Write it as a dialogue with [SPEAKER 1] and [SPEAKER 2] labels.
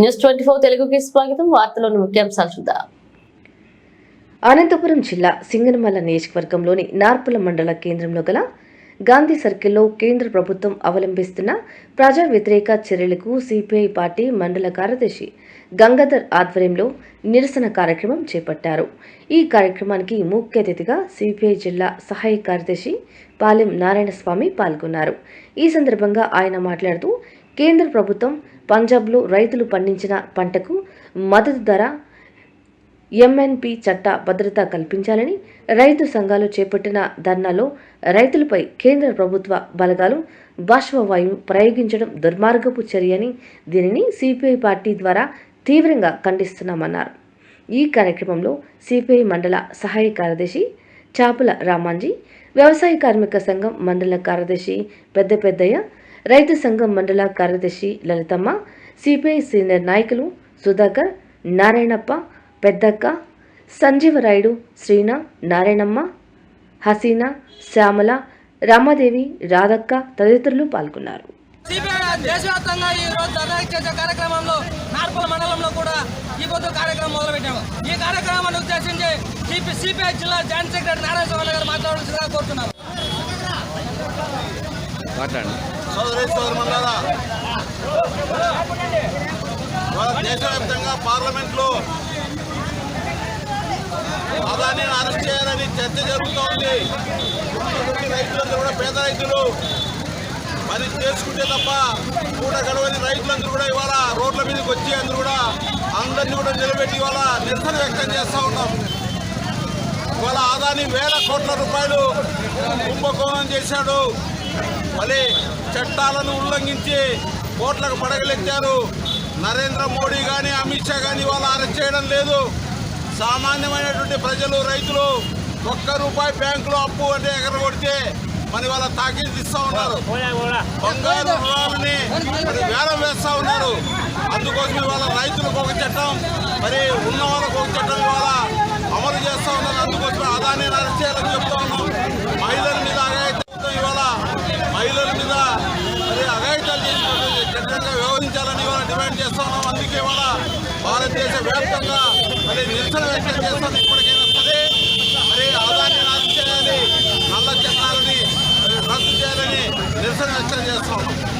[SPEAKER 1] News twenty four తెలుగుకి స్వాగతం. వార్తలోని ముఖ్యాంశాలు చూద్దాం.
[SPEAKER 2] అనంతపురం జిల్లా సింగనమల నియోజకవర్గంలోని నార్పుల మండల కేంద్రంలో గల గాంధీ సర్కిల్లో కేంద్ర ప్రభుత్వం అవలంబిస్తున్న ప్రజా వ్యతిరేక చర్యలకు సిపిఐ పార్టీ మండల కార్యదర్శి గంగాధర్ ఆధ్వర్యంలో నిరసన కార్యక్రమం చేపట్టారు. ఈ కార్యక్రమానికి ముఖ్య అతిథిగా సిపిఐ జిల్లా సహాయ కార్యదర్శి పాలెం నారాయణస్వామి పాల్గొన్నారు. ఈ సందర్భంగా ఆయన మాట్లాడుతూ కేంద్ర ప్రభుత్వం పంజాబ్లో రైతులు పండించిన పంటకు మద్దతు ధర ఎంఎన్పి చట్ట భద్రత కల్పించాలని రైతు సంఘాలు చేపట్టిన ధర్నాలో రైతులపై కేంద్ర ప్రభుత్వ బలగాలు బాష్పవాయువు ప్రయోగించడం దుర్మార్గపు చర్యని దీనిని సిపిఐ పార్టీ ద్వారా తీవ్రంగా ఖండిస్తున్నామన్నారు. ఈ కార్యక్రమంలో సిపిఐ మండల సహాయ కార్యదర్శి చాపుల రామాంజీ వ్యవసాయ కార్మిక సంఘం మండల కార్యదర్శి పెద్ద పెద్దయ్య రైతు సంఘం మండల కార్యదర్శి లలితమ్మ సిపిఐ సీనియర్ నాయకులు సుధాకర్ నారాయణప్ప పెద్దక్క సంజీవరాయుడు శ్రీన నారాయణమ్మ హసీనా శ్యామల రామాదేవి రాధక్క తదితరులు పాల్గొన్నారు.
[SPEAKER 3] సిపిఐ దేశవ్యాప్తంగా ఈ రోజు ధర్నా చేసే కార్యక్రమంలో నార్పల మండలంలో కూడా ఈ పొద్దు కార్యక్రమం మొదలుపెట్టాము. ఈ కార్యక్రమాన్ని ఉద్దేశించి సిపి సిపిఐ జిల్లా జాయింట్ సెక్రటరీ నారాయణ స్వామి గారు మాట్లాడాల్సిందిగా కోరుతున్నాము
[SPEAKER 4] మాట్లాడండి.
[SPEAKER 5] సోదరి సోదరులారా ఇవాళ దేశవ్యాప్తంగా పార్లమెంట్లో అదాన్ని అరెస్ట్ చేయాలని చర్చ జరుగుతోంది. రైతులందరూ కూడా పేద రైతులు. పని చేసుకుంటే తప్ప కూడా గడవని రైతులందరూ కూడా ఇవాళ రోడ్ల మీదకి వచ్చి అందరూ కూడా అందరినీ కూడా నిలబెట్టి ఇవాళ నిరసన వ్యక్తం చేస్తూ ఉన్నాం. ఇవాళ ఆదాని వేల కోట్ల రూపాయలు కుంభకోణం చేశాడు. మళ్ళీ చట్టాలను ఉల్లంఘించి కోట్లకు పడగలెత్తారు. నరేంద్ర మోడీ కానీ అమిత్ షా కానీ వాళ్ళు అరెస్ట్ చేయడం లేదు. సామాన్యమైనటువంటి ప్రజలు రైతులు ఒక్క రూపాయి బ్యాంకులో అప్పు అంటే ఎగర కొడితే మరి వాళ్ళ తాకీదు ఇస్తా ఉన్నారు. బంగారు రుణాలని మరి వేలం వేస్తా ఉన్నారు. అందుకోసం ఇవాళ రైతులకు ఒక చట్టం మరి ఉన్న వాళ్ళకు ఒక చట్టం ఇవాళ అమలు చేస్తా ఉన్నారు. అందుకోసం అదాన్ని అరెస్ట్ చేయాలని వ్యవహరించాలని ఇవాళ చేస్తా ఉన్నాం అందుకే ఇవాళ భారతదేశ వ్యాప్తంగా మరి నిరసన వ్యక్తం చేస్తాం ఇప్పటికైనా సరే మరి ఆదాన్ని అరెస్ట్ చేయాలి నల్ల చట్టాలని రద్దు చేయాలని నిరసన వ్యక్తం చేస్తా ఉన్నాం